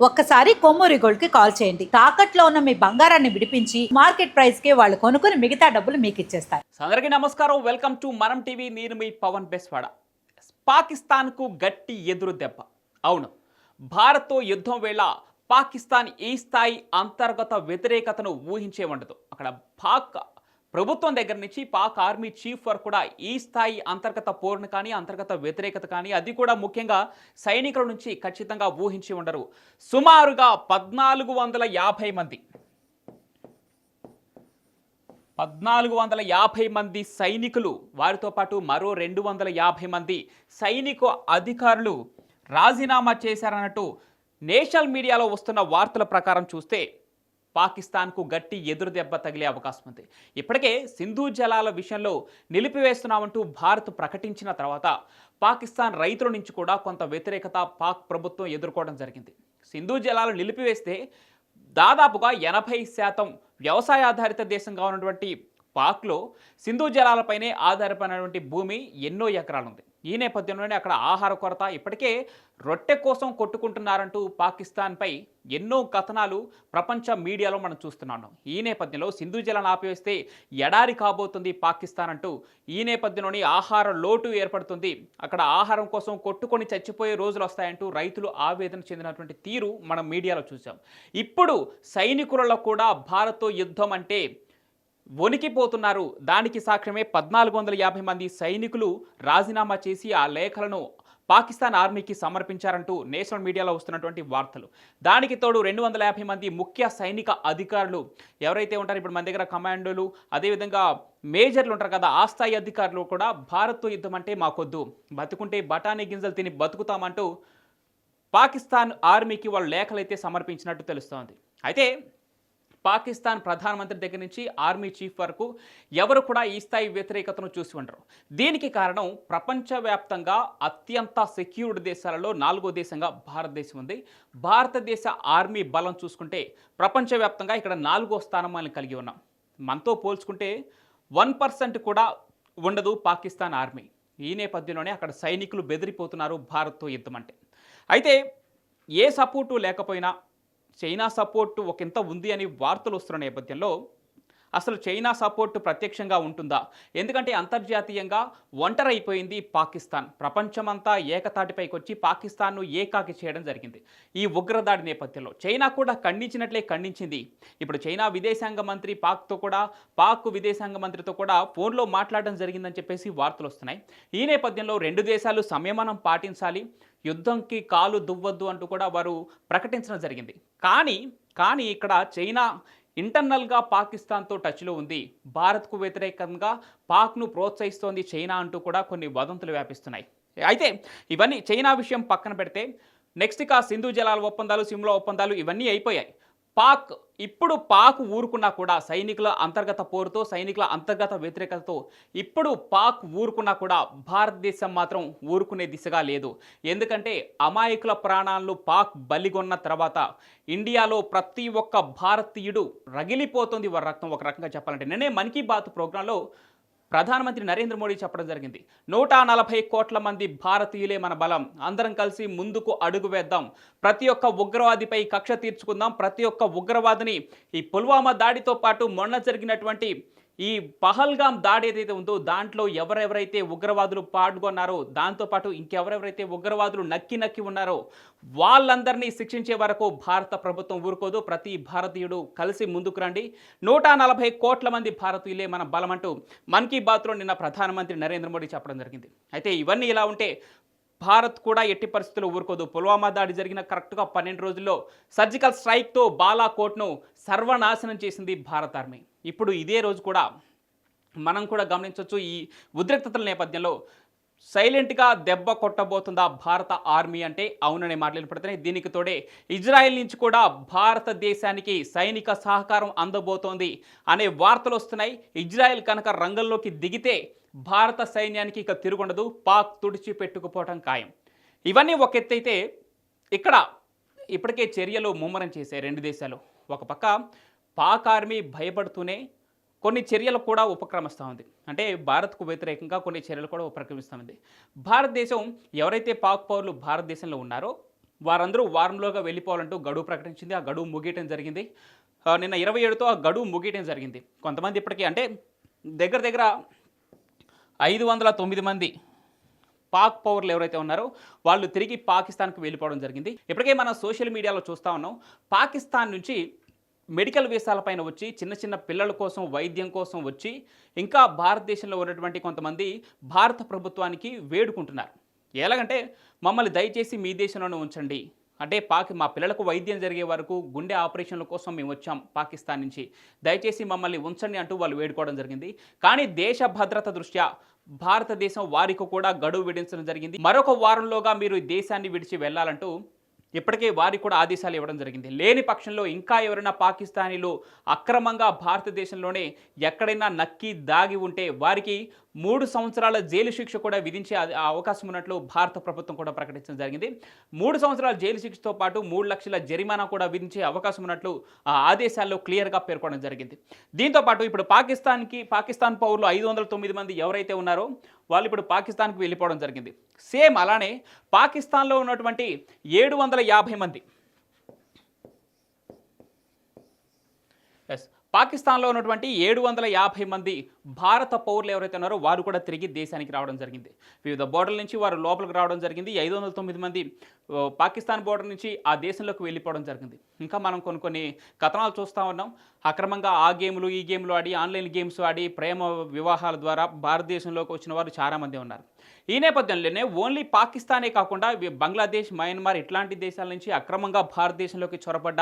ఒక్కసారి కొమ్మూరి గోల్డ్కి కాల్ చేయండి. తాకట్లో ఉన్న మీ బంగారాన్ని విడిపించి మార్కెట్ ప్రైస్కి వాళ్ళు కొనుక్కుని మిగతా డబ్బులు మీకు ఇచ్చేస్తారు. సో అందరికీ నమస్కారం. Welcome to Manam TV. నేను మీ పవన్ బెస్వాడ. పాకిస్తాన్కు గట్టి ఎదురు దెబ్బ. అవును భారత్తో యుద్ధం వేళ పాకిస్తాన్ ఈ స్థాయి అంతర్గత వ్యతిరేకతను ఊహించే ఉండదు. అక్కడ పాక్ ప్రభుత్వం దగ్గర నుంచి పాక్ ఆర్మీ చీఫ్ వరకు కూడా ఈ స్థాయి అంతర్గత పోరును కానీ అంతర్గత వ్యతిరేకత కానీ అది కూడా ముఖ్యంగా సైనికుల నుంచి ఖచ్చితంగా ఊహించి ఉండరు. సుమారుగా పద్నాలుగు వందల యాభై మంది. పద్నాలుగు వందల యాభై మంది సైనికులు వారితో పాటు మరో రెండు వందల యాభై మంది సైనిక అధికారులు రాజీనామా చేశారన్నట్టు నేషనల్ మీడియాలో వస్తున్న వార్తల ప్రకారం చూస్తే పాకిస్తాన్కు గట్టి ఎదురు దెబ్బ తగిలే అవకాశం ఉంది. ఇప్పటికే సింధు జలాల విషయంలో నిలిపివేస్తున్నామంటూ భారత్ ప్రకటించిన తర్వాత పాకిస్తాన్ రైతుల నుంచి కూడా కొంత వ్యతిరేకత పాక్ ప్రభుత్వం ఎదుర్కోవడం జరిగింది. సింధు జలాలు నిలిపివేస్తే దాదాపుగా ఎనభై శాతం వ్యవసాయ ఆధారిత దేశంగా ఉన్నటువంటి పాక్లో సింధు జలాలపైనే ఆధారపడినటువంటి భూమి ఎన్నో ఎకరాలు ఉంది ఈ నేపథ్యంలోనే అక్కడ ఆహార కొరత ఇప్పటికే రొట్టె కోసం కొట్టుకుంటున్నారంటూ పాకిస్తాన్పై ఎన్నో కథనాలు ప్రపంచ మీడియాలో మనం చూస్తున్నాను ఈ నేపథ్యంలో సింధు జలాన్ని ఆపివేస్తే ఎడారి కాబోతుంది పాకిస్తాన్ అంటూ ఈ నేపథ్యంలోని ఆహార లోటు ఏర్పడుతుంది. అక్కడ ఆహారం కోసం కొట్టుకొని చచ్చిపోయే రోజులు వస్తాయంటూ రైతులు ఆవేదన చెందినటువంటి తీరు మనం మీడియాలో చూసాం. ఇప్పుడు సైనికులలో కూడా భారత్తో యుద్ధం అంటే వణికిపోతున్నారు దానికి సాక్ష్యమే పద్నాలుగు వందల యాభై మంది సైనికులు రాజీనామా చేసి ఆ లేఖలను పాకిస్తాన్ ఆర్మీకి సమర్పించారంటూ నేషనల్ మీడియాలో వస్తున్నటువంటి వార్తలు. దానికి తోడు రెండు వందల యాభై మంది ముఖ్య సైనిక అధికారులు ఎవరైతే ఉంటారో ఇప్పుడు మన దగ్గర కమాండోలు అదేవిధంగా మేజర్లు ఉంటారు కదా ఆ స్థాయి అధికారులు కూడా భారత్తో యుద్ధం అంటే మాకొద్దు. బతుకుంటే బఠానీ గింజలు తిని బతుకుతామంటూ పాకిస్తాన్ ఆర్మీకి వాళ్ళు లేఖలైతే సమర్పించినట్టు తెలుస్తోంది. అయితే పాకిస్తాన్ ప్రధానమంత్రి దగ్గర నుంచి ఆర్మీ చీఫ్ వరకు ఎవరు కూడా ఈ స్థాయి వ్యతిరేకతను చూసి ఉండరు. దీనికి కారణం ప్రపంచవ్యాప్తంగా అత్యంత సెక్యూర్డ్ దేశాలలో నాలుగో దేశంగా భారతదేశం ఉంది. భారతదేశ ఆర్మీ బలం చూసుకుంటే ప్రపంచవ్యాప్తంగా ఇక్కడ నాలుగో స్థానం మనం కలిగి ఉన్నాం. మనతో పోల్చుకుంటే వన్ పర్సెంట్ కూడా ఉండదు పాకిస్తాన్ ఆర్మీ. ఈ నేపథ్యంలోనే అక్కడ సైనికులు బెదిరిపోతున్నారు భారత్తో యుద్ధం అంటే. అయితే ఏ సపోర్టు లేకపోయినా చైనా సపోర్టు ఒకంత ఉంది అని వార్తలు వస్తున్న నేపథ్యంలో అసలు చైనా సపోర్టు ప్రత్యక్షంగా ఉంటుందా? ఎందుకంటే అంతర్జాతీయంగా ఒంటరైపోయింది పాకిస్తాన్. ప్రపంచమంతా ఏకతాటిపైకి వచ్చి పాకిస్తాన్ను ఏకాకి చేయడం జరిగింది ఈ ఉగ్రదాడి నేపథ్యంలో. చైనా కూడా ఖండించినట్లే ఖండించింది. ఇప్పుడు చైనా విదేశాంగ మంత్రి పాక్తో కూడా పాక్ విదేశాంగ మంత్రితో కూడా ఫోన్లో మాట్లాడడం జరిగిందని చెప్పేసి వార్తలు వస్తున్నాయి. ఈ నేపథ్యంలో రెండు దేశాలు సంయమనం పాటించాలి. యుద్ధంకి కాలు దువ్వద్దు అంటూ కూడా వారు ప్రకటించడం జరిగింది. కానీ కానీ ఇక్కడ చైనా ఇంటర్నల్గా పాకిస్తాన్తో టచ్లో ఉంది. భారత్కు వ్యతిరేకంగా పాక్ను ప్రోత్సహిస్తోంది చైనా అంటూ కూడా కొన్ని వదంతులు వ్యాపిస్తున్నాయి. అయితే ఇవన్నీ చైనా విషయం పక్కన పెడితే నెక్స్ట్ ఇక సింధు జలాల ఒప్పందాలు సిమ్లా ఒప్పందాలు ఇవన్నీ అయిపోయాయి. పాక్ ఇప్పుడు పాక్ ఊరుకున్నా కూడా సైనికుల అంతర్గత పోరుతో సైనికుల అంతర్గత వ్యతిరేకతతో ఇప్పుడు పాక్ ఊరుకున్నా కూడా భారతదేశం మాత్రం ఊరుకునే దిశగా లేదు. ఎందుకంటే అమాయకుల ప్రాణాలను పాక్ బలిగొన్న తర్వాత ఇండియాలో ప్రతి ఒక్క భారతీయుడు రగిలిపోతుంది. వారి రక్తం ఒక రకంగా చెప్పాలంటే. నేనే మన్ కీ బాత్ ప్రోగ్రాంలో ప్రధానమంత్రి నరేంద్ర మోడీ చెప్పడం జరిగింది. నూట నలభై కోట్ల మంది భారతీయులే మన బలం. అందరం కలిసి ముందుకు అడుగు వేద్దాం. ప్రతి ఒక్క ఉగ్రవాదిపై కక్ష తీర్చుకుందాం. ప్రతి ఒక్క ఉగ్రవాదిని ఈ పుల్వామా దాడితో పాటు మొన్న జరిగినటువంటి ఈ పహల్గాం దాడి ఏదైతే ఉందో దాంట్లో ఎవరెవరైతే ఉగ్రవాదులు పాల్గొన్నారో దాంతోపాటు ఇంకెవరెవరైతే ఉగ్రవాదులు నక్కి నక్కి ఉన్నారో వాళ్ళందరినీ శిక్షించే వరకు భారత ప్రభుత్వం ఊరుకోదు. ప్రతి భారతీయుడు కలిసి ముందుకు రండి. నూట నలభై కోట్ల మంది భారతీయులే మన బలమంటూ మన్ కీ బాత్లో నిన్న ప్రధానమంత్రి నరేంద్ర మోడీ చెప్పడం జరిగింది. అయితే ఇవన్నీ ఇలా ఉంటే భారత్ కూడా ఎట్టి పరిస్థితుల్లో ఊరుకోదు. పుల్వామా దాడి జరిగిన కరెక్ట్గా పన్నెండు రోజుల్లో సర్జికల్ స్ట్రైక్తో బాలాకోట్ను సర్వనాశనం చేసింది భారత ఆర్మీ. ఇప్పుడు ఇదే రోజు కూడా మనం కూడా గమనించవచ్చు ఈ ఉద్రిక్తతల నేపథ్యంలో సైలెంట్గా దెబ్బ కొట్టబోతుందా భారత ఆర్మీ అంటే? అవుననే మాటలు వినపడుతున్నాయి. దీనికి తోడే ఇజ్రాయెల్ నుంచి కూడా భారతదేశానికి సైనిక సహకారం అందబోతోంది అనే వార్తలు వస్తున్నాయి. ఇజ్రాయెల్ కనుక రంగంలోకి దిగితే భారత సైన్యానికి ఇక తిరుగుండదు. పాక్ తుడిచిపెట్టుకుపోవటం ఖాయం. ఇవన్నీ ఒక ఎత్తైతే ఇక్కడ ఇప్పటికే చర్యలు ముమ్మరం చేశాయి రెండు దేశాలు. ఒక పక్క పాక్ ఆర్మీ భయపడుతూనే కొన్ని చర్యలు కూడా ఉపక్రమిస్తూ ఉంది. అంటే భారత్కు వ్యతిరేకంగా కొన్ని చర్యలు కూడా ఉపక్రమిస్తూ ఉంది. భారతదేశం ఎవరైతే పాక్ పౌరులు భారతదేశంలో ఉన్నారో వారందరూ వారంలోగా వెళ్ళిపోవాలంటూ గడువు ప్రకటించింది. ఆ గడువు ముగియటం జరిగింది. నిన్న ఇరవై ఏడుతో ఆ గడువు ముగియటం జరిగింది. కొంతమంది ఇప్పటికీ అంటే దగ్గర దగ్గర ఐదు వందల తొమ్మిది మంది పాక్ పౌరులు ఎవరైతే ఉన్నారో వాళ్ళు తిరిగి పాకిస్తాన్కి వెళ్ళిపోవడం జరిగింది. ఇప్పటికే మనం సోషల్ మీడియాలో చూస్తూ ఉన్నాం. పాకిస్తాన్ నుంచి మెడికల్ వీసాలపైన వచ్చి చిన్న చిన్న పిల్లల కోసం వైద్యం కోసం వచ్చి ఇంకా భారతదేశంలో ఉన్నటువంటి కొంతమంది భారత ప్రభుత్వానికి వేడుకుంటున్నారు. ఎలాగంటే మమ్మల్ని దయచేసి మీ దేశంలోనే ఉంచండి. అంటే పాకి మా పిల్లలకు వైద్యం జరిగే వరకు గుండె ఆపరేషన్ల కోసం మేము వచ్చాం పాకిస్తాన్ నుంచి. దయచేసి మమ్మల్ని ఉంచండి అంటూ వాళ్ళు వేడుకోవడం జరిగింది. కానీ దేశ భద్రత దృష్ట్యా భారతదేశం వారికి కూడా గడువు విధించడం జరిగింది. మరొక వారంలోగా మీరు ఈ దేశాన్ని విడిచి వెళ్ళాలంటూ ఇప్పటికే వారికి కూడా ఆదేశాలు ఇవ్వడం జరిగింది. లేని పక్షంలో ఇంకా ఎవరైనా పాకిస్తానీలు అక్రమంగా భారతదేశంలోనే ఎక్కడైనా నక్కి దాగి ఉంటే వారికి మూడు సంవత్సరాల జైలు శిక్ష కూడా విధించే అవకాశం ఉన్నట్లు భారత ప్రభుత్వం కూడా ప్రకటించడం జరిగింది. మూడు సంవత్సరాల జైలు శిక్షతో పాటు మూడు లక్షల జరిమానా కూడా విధించే అవకాశం ఉన్నట్లు ఆ ఆదేశాల్లో క్లియర్గా పేర్కొనడం జరిగింది. దీంతో పాటు ఇప్పుడు పాకిస్తాన్కి పాకిస్తాన్ పౌరులు ఐదు వందల తొమ్మిది మంది ఎవరైతే ఉన్నారో వాళ్ళు ఇప్పుడు పాకిస్తాన్కి వెళ్ళిపోవడం జరిగింది. సేమ్ అలానే పాకిస్తాన్లో ఉన్నటువంటి ఏడు వందల యాభై మంది. ఎస్ పాకిస్తాన్లో ఉన్నటువంటి ఏడు వందల యాభై మంది భారత పౌరులు ఎవరైతే ఉన్నారో వారు కూడా తిరిగి దేశానికి రావడం జరిగింది. వివిధ బోర్డర్ల నుంచి వారు లోపలికి రావడం జరిగింది. ఐదు వందల తొమ్మిది మంది పాకిస్తాన్ బోర్డర్ నుంచి ఆ దేశంలోకి వెళ్ళిపోవడం జరిగింది. ఇంకా మనం కొన్ని కొన్ని కథనాలు చూస్తూ ఉన్నాం. అక్రమంగా ఆ గేములు ఈ గేమ్లు ఆడి ఆన్లైన్ గేమ్స్ ఆడి ప్రేమ వివాహాల ద్వారా భారతదేశంలోకి వచ్చిన వారు చాలామంది ఉన్నారు. ఈ నేపథ్యంలోనే ఓన్లీ పాకిస్తానే కాకుండా బంగ్లాదేశ్ మయన్మార్ ఇట్లాంటి దేశాల నుంచి అక్రమంగా భారతదేశంలోకి చొరబడ్డ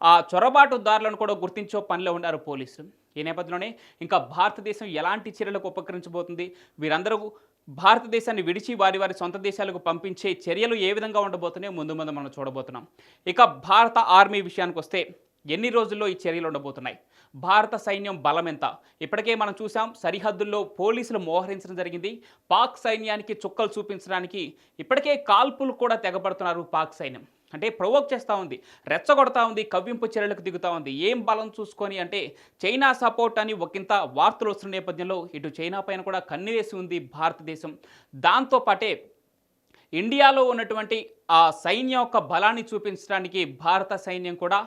ఆ చొరబాటుదారులను కూడా గుర్తించే పనిలో ఉన్నారు. పోలీసులు. ఈ నేపథ్యంలోనే ఇంకా భారతదేశం ఎలాంటి చర్యలకు ఉపకరించబోతుంది వీరందరూ భారతదేశాన్ని విడిచి వారి వారి సొంత దేశాలకు పంపించే చర్యలు ఏ విధంగా ఉండబోతున్నాయో ముందు ముందు మనం చూడబోతున్నాం. ఇక భారత ఆర్మీ విషయానికి వస్తే ఎన్ని రోజుల్లో ఈ చర్యలు ఉండబోతున్నాయి? భారత సైన్యం బలం ఎంత? ఇప్పటికే మనం చూసాం సరిహద్దుల్లో పోలీసులు మోహరించడం జరిగింది. పాక్ సైన్యానికి చుక్కలు చూపించడానికి ఇప్పటికే కాల్పులు కూడా తెగబడుతున్నారు పాక్ సైన్యం. అంటే ప్రొవోక్ చేస్తూ ఉంది రెచ్చగొడతా ఉంది కవ్వింపు చర్యలకు దిగుతూ ఉంది. ఏం బలం చూసుకొని అంటే చైనా సపోర్ట్ అని ఒకంత వార్తలు వస్తున్న నేపథ్యంలో ఇటు చైనా పైన కూడా కన్నువేసి ఉంది భారతదేశం. దాంతోపాటే ఇండియాలో ఉన్నటువంటి ఆ సైన్యం యొక్క బలాన్ని చూపించడానికి భారత సైన్యం కూడా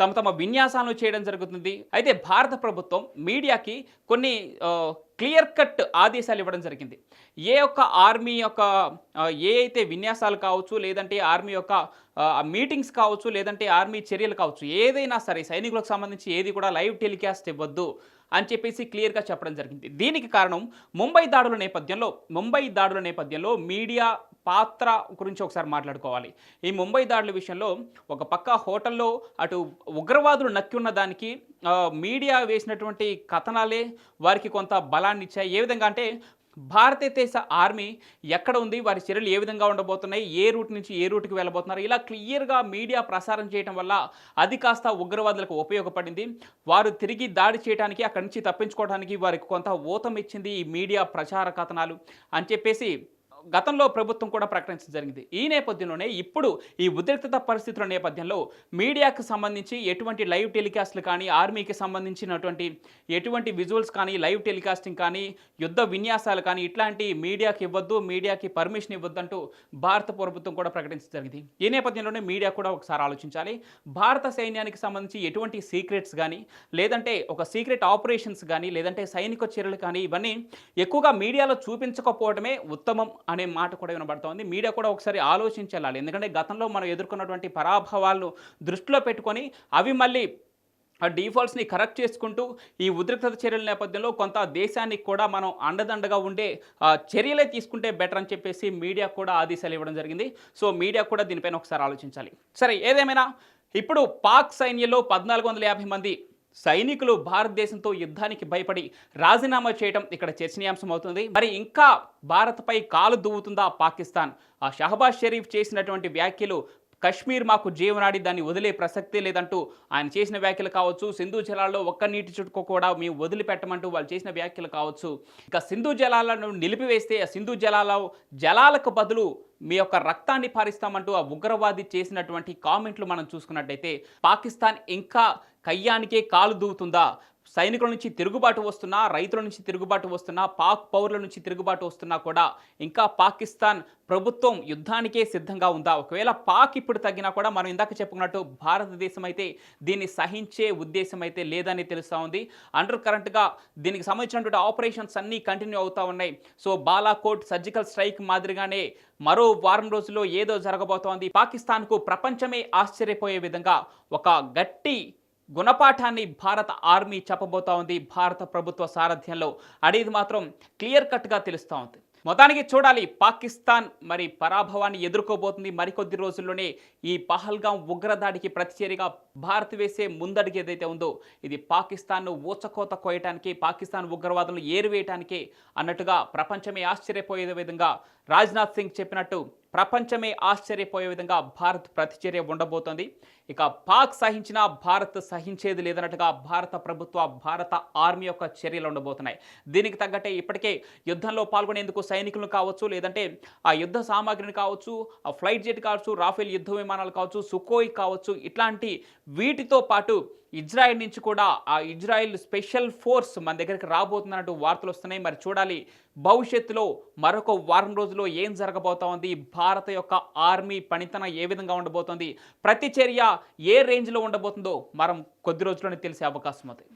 తమ తమ విన్యాసాలను చేయడం జరుగుతుంది. అయితే భారత ప్రభుత్వం మీడియాకి కొన్ని క్లియర్ కట్ ఆదేశాలు ఇవ్వడం జరిగింది. ఏ ఒక్క ఆర్మీ యొక్క ఏ అయితే విన్యాసాలు కావచ్చు లేదంటే ఆర్మీ యొక్క మీటింగ్స్ కావచ్చు లేదంటే ఆర్మీ చర్యలు కావచ్చు ఏదైనా సరే సైనికులకు సంబంధించి ఏది కూడా లైవ్ టెలికాస్ట్ ఇవ్వద్దు అని చెప్పేసి క్లియర్గా చెప్పడం జరిగింది. దీనికి కారణం ముంబై దాడుల నేపథ్యంలో ముంబై దాడుల నేపథ్యంలో మీడియా పాత్ర గురించి ఒకసారి మాట్లాడుకోవాలి. ఈ ముంబై దాడుల విషయంలో ఒక పక్క హోటల్లో అటు ఉగ్రవాదులు నక్కి ఉన్న దానికి మీడియా వేసినటువంటి కథనాలే వారికి కొంత బలాన్ని ఇచ్చాయి ఏ విధంగా అంటే భారతదేశ ఆర్మీ ఎక్కడ ఉంది? వారి చర్యలు ఏ విధంగా ఉండబోతున్నాయి? ఏ రూట్ నుంచి ఏ రూట్కి వెళ్ళబోతున్నారు? ఇలా క్లియర్గా మీడియా ప్రసారం చేయడం వల్ల అది కాస్త ఉగ్రవాదులకు ఉపయోగపడింది. వారు తిరిగి దాడి చేయడానికి అక్కడి నుంచి తప్పించుకోవడానికి వారికి కొంత ఊతం ఇచ్చింది ఈ మీడియా ప్రచార కథనాలు అని చెప్పేసి గతంలో ప్రభుత్వం కూడా ప్రకటించడం జరిగింది. ఈ నేపథ్యంలోనే ఇప్పుడు ఈ ఉద్రిక్తత పరిస్థితుల నేపథ్యంలో మీడియాకు సంబంధించి ఎటువంటి లైవ్ టెలికాస్ట్లు కానీ ఆర్మీకి సంబంధించినటువంటి ఎటువంటి విజువల్స్ కానీ లైవ్ టెలికాస్టింగ్ కానీ యుద్ధ విన్యాసాలు కానీ ఇట్లాంటి మీడియాకి ఇవ్వద్దు మీడియాకి పర్మిషన్ ఇవ్వద్దు అంటూ భారత ప్రభుత్వం కూడా ప్రకటించడం జరిగింది. ఈ నేపథ్యంలోనే మీడియా కూడా ఒకసారి ఆలోచించాలి. భారత సైన్యానికి సంబంధించి ఎటువంటి సీక్రెట్స్ కానీ లేదంటే ఒక సీక్రెట్ ఆపరేషన్స్ కానీ లేదంటే సైనిక చర్యలు కానీ ఇవన్నీ ఎక్కువగా మీడియాలో చూపించకపోవడమే ఉత్తమం మాట కూడా వినబడుతోంది. మీడియా కూడా ఒకసారి ఆలోచించాలి. ఎందుకంటే గతంలో మనం ఎదుర్కొన్నటువంటి పరాభవాలను దృష్టిలో పెట్టుకొని అవి మళ్ళీ ఆ డీఫాల్ట్స్ని కరెక్ట్ చేసుకుంటూ ఈ ఉద్రిక్తత చర్యల నేపథ్యంలో కొంత దేశానికి కూడా మనం అండదండగా ఉండే ఆ, చర్యలే తీసుకుంటే బెటర్ అని చెప్పేసి మీడియా కూడా ఆదేశాలు ఇవ్వడం జరిగింది. సో మీడియా కూడా దీనిపైన ఒకసారి ఆలోచించాలి. సరే ఏదేమైనా ఇప్పుడు పాక్ సైన్యంలో పద్నాలుగు వందల యాభై మంది సైనికులు భారతదేశంతో యుద్ధానికి భయపడి రాజీనామా చేయడం ఇక్కడ చర్చనీయాంశం అవుతుంది మరి ఇంకా భారత్పై కాలు దువ్వుతుందా పాకిస్తాన్? ఆ షహబాజ్ షరీఫ్ చేసినటువంటి వ్యాఖ్యలు కశ్మీర్ మాకు జీవనాడి దాన్ని వదిలే ప్రసక్తే లేదంటూ ఆయన చేసిన వ్యాఖ్యలు కావచ్చు సింధు జలాల్లో ఒక్క నీటి చుట్టుకో కూడా మేము వదిలిపెట్టమంటూ వాళ్ళు చేసిన వ్యాఖ్యలు కావచ్చు. ఇక సింధు జలాలను నిలిపివేస్తే ఆ సింధు జలాల జలాలకు బదులు మీ యొక్క రక్తాన్ని పారిస్తామంటూ ఆ ఉగ్రవాది చేసినటువంటి కామెంట్లు మనం చూసుకున్నట్టయితే పాకిస్తాన్ ఇంకా కయ్యానికే కాలు దూవుతుందా? సైనికుల నుంచి తిరుగుబాటు వస్తున్నా రైతుల నుంచి తిరుగుబాటు వస్తున్నా పాక్ పౌరుల నుంచి తిరుగుబాటు వస్తున్నా కూడా ఇంకా పాకిస్తాన్ ప్రభుత్వం యుద్ధానికే సిద్ధంగా ఉందా? ఒకవేళ పాక్ ఇప్పుడు తగ్గినా కూడా మనం ఇందాక చెప్పుకున్నట్టు భారతదేశం అయితే దీన్ని సహించే ఉద్దేశం అయితే లేదని తెలుస్తూ ఉంది. అండర్ కరెంట్గా దీనికి సంబంధించినటువంటి ఆపరేషన్స్ అన్నీ కంటిన్యూ అవుతూ ఉన్నాయి. సో బాలాకోట్ సర్జికల్ స్ట్రైక్ మాదిరిగానే మరో వారం రోజుల్లో ఏదో జరగబోతోంది. పాకిస్తాన్కు ప్రపంచమే ఆశ్చర్యపోయే విధంగా ఒక గట్టి గుణపాఠాన్ని భారత ఆర్మీ చెప్పబోతా ఉంది. భారత ప్రభుత్వ సారథ్యంలో అనేది మాత్రం క్లియర్ కట్గా తెలుస్తూ ఉంది. మొత్తానికి చూడాలి పాకిస్తాన్ మరి పరాభవాన్ని ఎదుర్కోబోతుంది. మరికొద్ది రోజుల్లోనే ఈ పహల్గాం ఉగ్రదాడికి ప్రతిచర్యగా భారత్ వేసే ముందడుగు ఏదైతే ఉందో ఇది పాకిస్తాన్ను ఊచకోత కోయటానికి పాకిస్తాన్ ఉగ్రవాదులను ఏరివేయటానికి అన్నట్టుగా ప్రపంచమే ఆశ్చర్యపోయే విధంగా రాజ్నాథ్ సింగ్ చెప్పినట్టు ప్రపంచమే ఆశ్చర్యపోయే విధంగా భారత్ ప్రతిచర్య ఉండబోతోంది. ఇక పాక్ సహించినా భారత్ సహించేది లేదన్నట్టుగా భారత ప్రభుత్వ భారత ఆర్మీ యొక్క చర్యలు ఉండబోతున్నాయి. దీనికి తగ్గట్టే ఇప్పటికే యుద్ధంలో పాల్గొనేందుకు సైనికులను కావచ్చు లేదంటే ఆ యుద్ధ సామాగ్రిని కావచ్చు ఆ ఫ్లైట్ జెట్ కావచ్చు రాఫెల్ యుద్ధ విమానాలు కావచ్చు సుకోయ్ కావచ్చు ఇట్లాంటి వీటితో పాటు ఇజ్రాయెల్ నుంచి కూడా ఆ ఇజ్రాయెల్ స్పెషల్ ఫోర్స్ మన దగ్గరికి రాబోతున్నట్టు వార్తలు వస్తున్నాయి. మరి చూడాలి భవిష్యత్తులో మరొక వారం రోజుల్లో ఏం జరగబోతోంది భారత యొక్క ఆర్మీ పనితనం ఏ విధంగా ఉండబోతోంది? ప్రతి చర్య ఏ రేంజ్లో ఉండబోతుందో మనం కొద్ది రోజుల్లోనే తెలిసే అవకాశం ఉంది